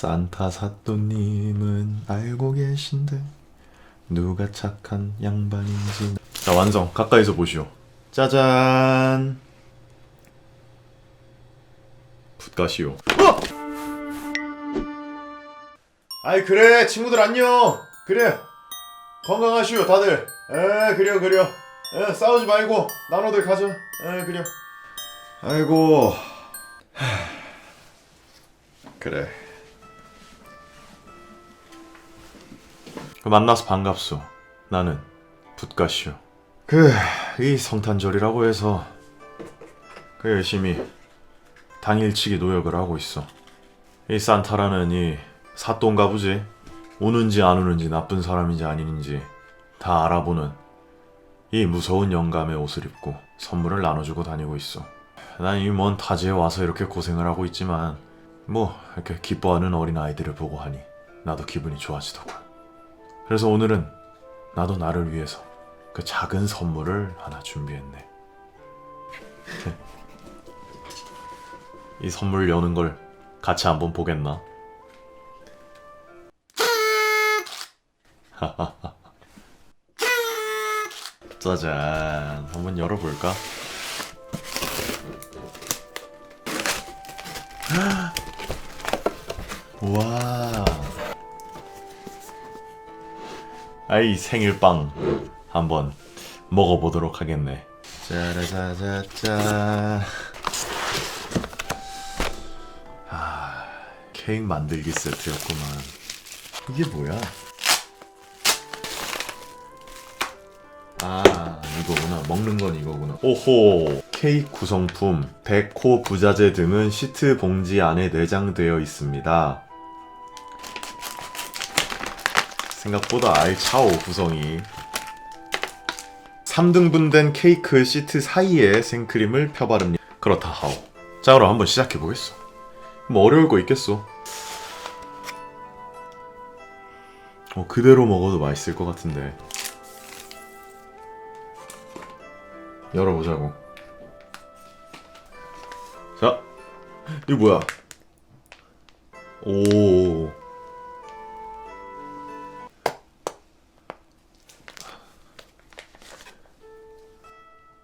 산타 사또님은 알고 계신데 누가 착한 양반인지. 자 완성. 가까이서 보시오. 짜잔. 붓가시오. 어! 아이 그래. 친구들 안녕. 그래. 건강하시오 다들. 에 그려 그려. 에 싸우지 말고 나눠들 가져 에 그려. 아이고. 하. 그래 만나서 반갑소 나는 붓가시오 그 이 성탄절이라고 해서 그 열심히 당일치기 노력을 하고 있어 이 산타라는 이 사또인가 보지 오는지 안 오는지 나쁜 사람인지 아닌지 다 알아보는 이 무서운 영감의 옷을 입고 선물을 나눠주고 다니고 있어. 난 이 먼 타지에 와서 이렇게 고생을 하고 있지만 뭐 이렇게 기뻐하는 어린 아이들을 보고 하니 나도 기분이 좋아지더군. 그래서 오늘은 나도 나를 위해서 그 작은 선물을 하나 준비했네. 이 선물 여는 걸 같이 한번 보겠나? 짜잔 한번 열어볼까? 아이 생일빵 한번 먹어보도록 하겠네. 짜라자자자 아 케이크 만들기 세트였구만. 이게 뭐야? 아 이거구나. 먹는 건 이거구나. 오호! 케이크 구성품 데코 부자재 등은 시트 봉지 안에 내장되어 있습니다 생각보다 알차오 구성이 3등분된 케이크 시트 사이에 생크림을 펴바릅니다 그렇다 하오 자 그럼 한번 시작해보겠어 뭐 어려울 거 있겠어 어, 그대로 먹어도 맛있을 것 같은데 열어보자고. 자, 이거 뭐야? 오.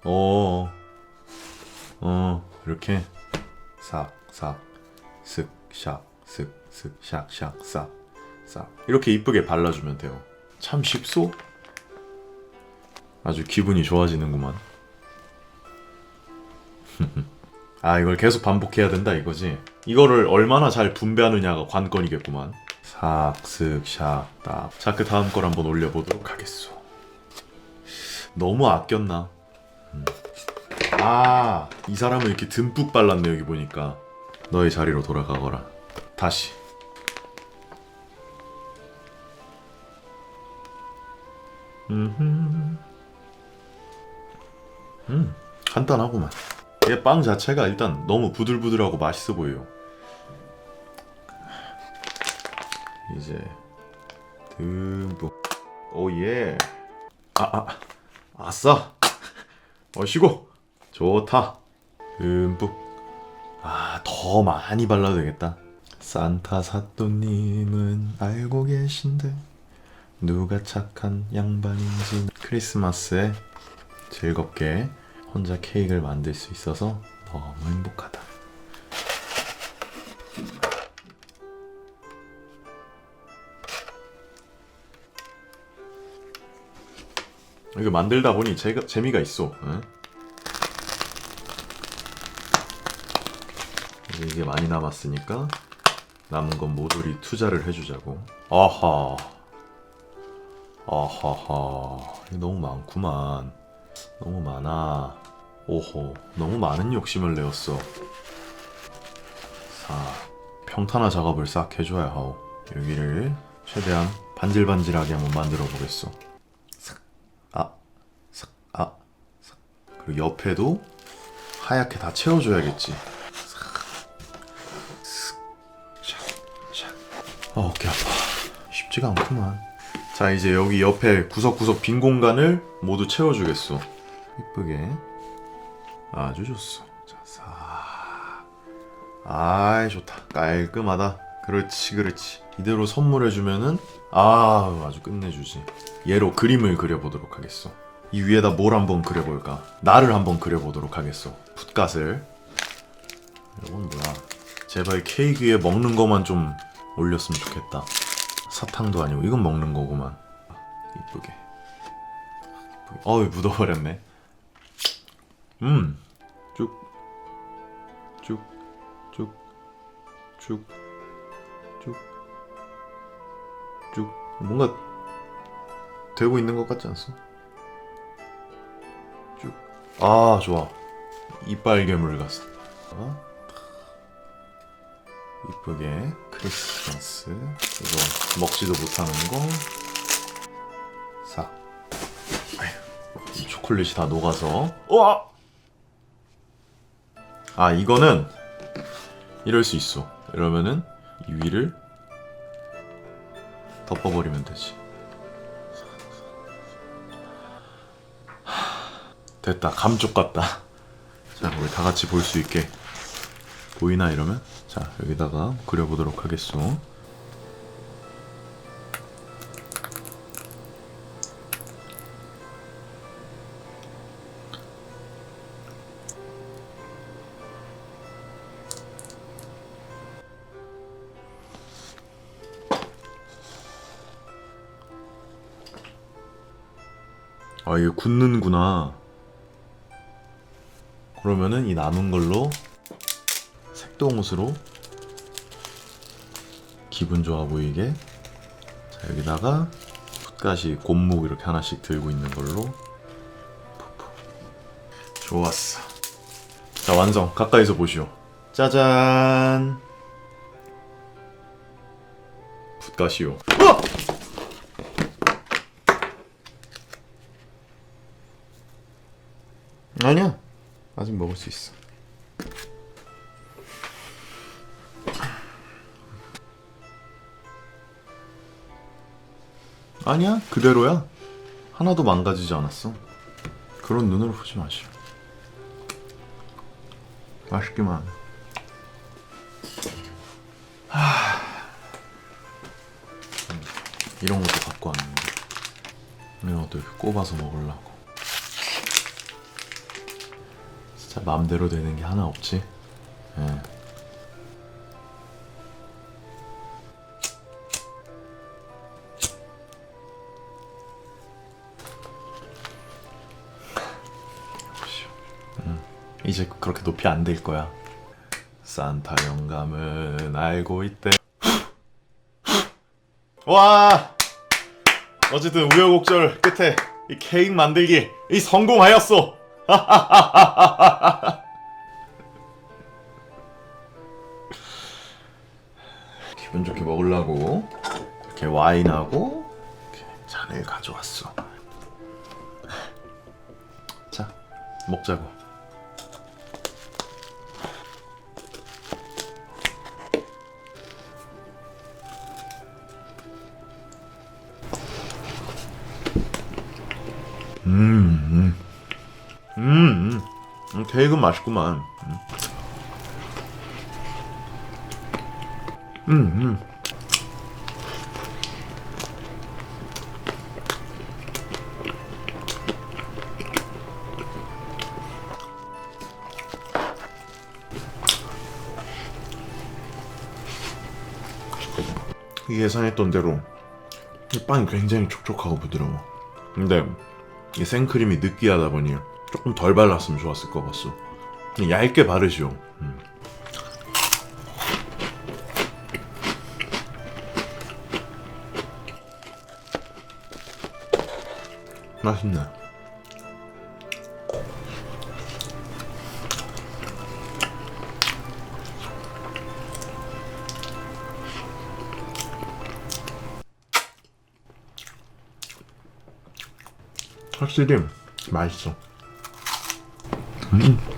어. 어, 이렇게 싹, 싹, 슥, 샥, 슥, 슥, 샥, 샥, 싹, 싹. 이렇게 이쁘게 발라주면 돼요. 참 쉽소? 아주 기분이 좋아지는구만. 아 이걸 계속 반복해야 된다 이거지 이거를 얼마나 잘 분배하느냐가 관건이겠구만 삭쓱 샥딱 자 그 다음 걸 한번 올려보도록 하겠소 너무 아꼈나 음. 아 이 사람은 이렇게 듬뿍 발랐네 여기 보니까. 너의 자리로 돌아가거라. 다시. 음흠. 음 간단하구만. 이게 빵 자체가 일단 너무 부들부들하고 맛있어 보여요. 이제 듬뿍. 오예. 아 아 아싸 어시고 좋다. 듬뿍 아 더 많이 발라도 되겠다. 산타 사또님은 알고 계신데 누가 착한 양반인지 크리스마스에 즐겁게 혼자 케이크를 만들 수 있어서 너무 행복하다. 이거 만들다 보니 재, 재미가 있어. 응? 이제 이게 많이 남았으니까 남은 건 모조리 투자를 해주자고. 아하. 아하하. 너무 많구만. 너무 많아. 오호, 너무 많은 욕심을 내었어. 자, 평탄화 작업을 싹 해줘야 하오. 여기를 최대한 반질반질하게 한번 만들어 보겠어. 싹, 아, 싹, 아, 싹. 그리고 옆에도 하얗게 다 채워줘야겠지. 아, 어깨 아파. 쉽지가 않구만. 자, 이제 여기 옆에 구석구석 빈 공간을 모두 채워주겠어. 이쁘게. 아주 좋소. 자, 싹. 아이, 좋다. 깔끔하다. 그렇지 그렇지 이대로 선물해주면은 아 아주 끝내주지 얘로 그림을 그려보도록 하겠어 이 위에다 뭘 한번 그려볼까? 나를 한번 그려보도록 하겠어 풋갓을. 이건 뭐야? 제발 케이크 위에 먹는 거만 좀 올렸으면 좋겠다. 사탕도 아니고 이건 먹는 거구만. 이쁘게. 어우 묻어버렸네. 음 쭉 쭉 쭉 쭉쭉. 뭔가 되고 있는 것 같지 않소? 쭉. 아 좋아. 이빨 괴물 같어. 어? 이쁘게 크리스마스 이거 먹지도 못하는 거 싹. 아휴, 이 초콜릿이 다 녹아서. 우와! 아 이거는 이럴 수 있어. 이러면은 이 위를 덮어버리면 되지. 됐다. 감쪽 같다. 자, 우리 다 같이 볼 수 있게 보이나 이러면 자 여기다가 그려보도록 하겠소. 아 이게 굳는구나. 그러면은 이 남은 걸로 색동옷으로 기분 좋아 보이게. 자 여기다가 풋가시 곰목 이렇게 하나씩 들고 있는 걸로. 좋았어. 자 완성. 가까이서 보시오. 짜잔! 풋가시오. 어! 아니야 아직 먹을 수 있어. 아니야 그대로야. 하나도 망가지지 않았어. 그런 눈으로 보지 마시오. 맛있기만 하... 음, 이런 것도 갖고 왔는데. 이런 것도 이렇게 꼽아서 먹으려고 진짜 마음대로 되는 게 하나 없지 예. 이제 그렇게 높이 안 될 거야. 산타 영감은 알고 있대. 와! 어쨌든 우여곡절 끝에 이 케이크 만들기 이 성공하였어. 기분 좋게 먹으려고 이렇게 와인하고 이렇게 잔을 가져왔어. 자, 먹자고. 음, 케이크 맛있구만. 음, 음. 음. 예상했던 대로 이 빵이 굉장히 촉촉하고 부드러워. 근데 이 생크림이 느끼하다 보니 조금 덜 발랐으면 좋았을 것 같소. 얇게 바르시오. 음. 맛있네. 확실히 맛있어. 음.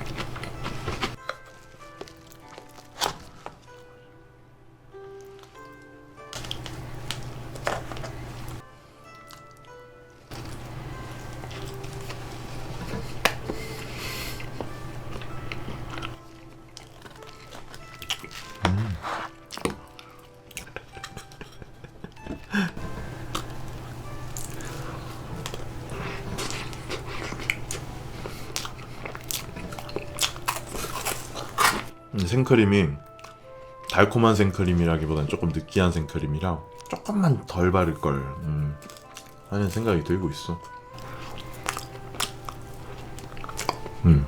생크림이 달콤한 생크림이라기보다는 조금 느끼한 생크림이라 조금만 덜 바를 걸 음, 하는 생각이 들고 있어. 음.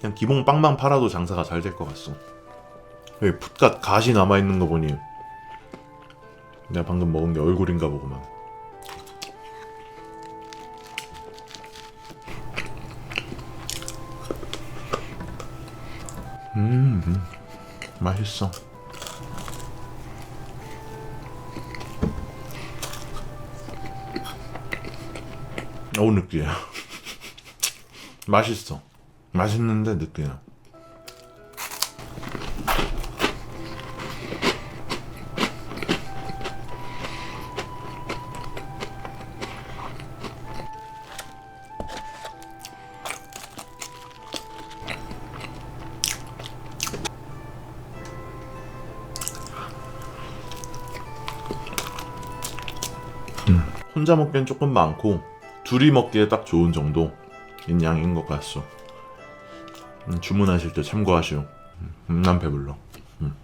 그냥 기본 빵만 팔아도 장사가 잘 될 것 같소. 여기 풋갓 가시 남아 있는 거 보니 내가 방금 먹은 게 얼굴인가 보구만. 음, 음, 맛있어. 어우 느끼해. 맛있어. 맛있는데 느끼해. 혼자 먹기엔 조금 많고 둘이 먹기에 딱 좋은 정도인 양인 것 같소. 음, 주문하실 때 참고하시오. 음, 난 배불러. 음.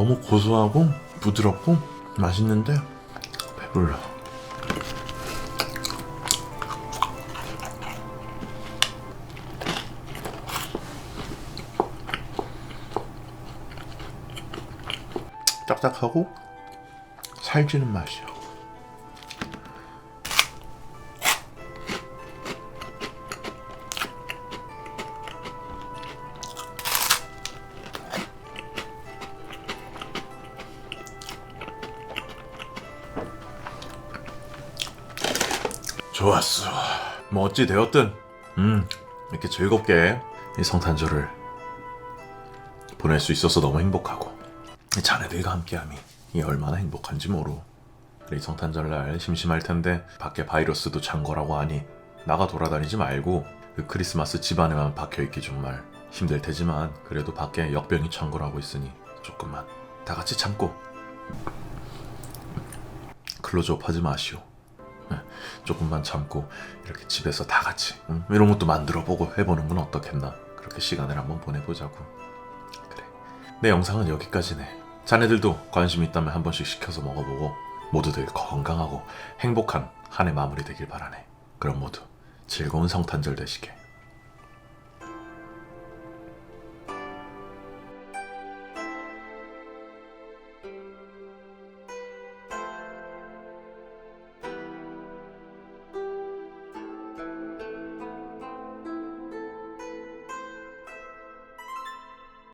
너무 고소하고 부드럽고 맛있는데 배불러. 딱딱하고 살찌는 맛이야. 좋았어. 뭐 어찌 되었든, 음 이렇게 즐겁게 이 성탄절을 보낼 수 있어서 너무 행복하고 이 자네들과 함께함이 이 얼마나 행복한지 모르. 그래 이 성탄절날 심심할 텐데 밖에 바이러스도 찬 거라고 하니 나가 돌아다니지 말고 그 크리스마스 집안에만 박혀 있기 정말 힘들 테지만 그래도 밖에 역병이 창궐하고 있으니 조금만 다 같이 참고 클로즈업 하지 마시오. 네, 조금만 참고 이렇게 집에서 다 같이 응? 이런 것도 만들어 보고 해보는 건 어떻겠나. 그렇게 시간을 한번 보내보자고. 그래. 내 영상은 여기까지네. 자네들도 관심 있다면 한 번씩 시켜서 먹어보고 모두들 건강하고 행복한 한 해 마무리 되길 바라네. 그럼 모두 즐거운 성탄절 되시게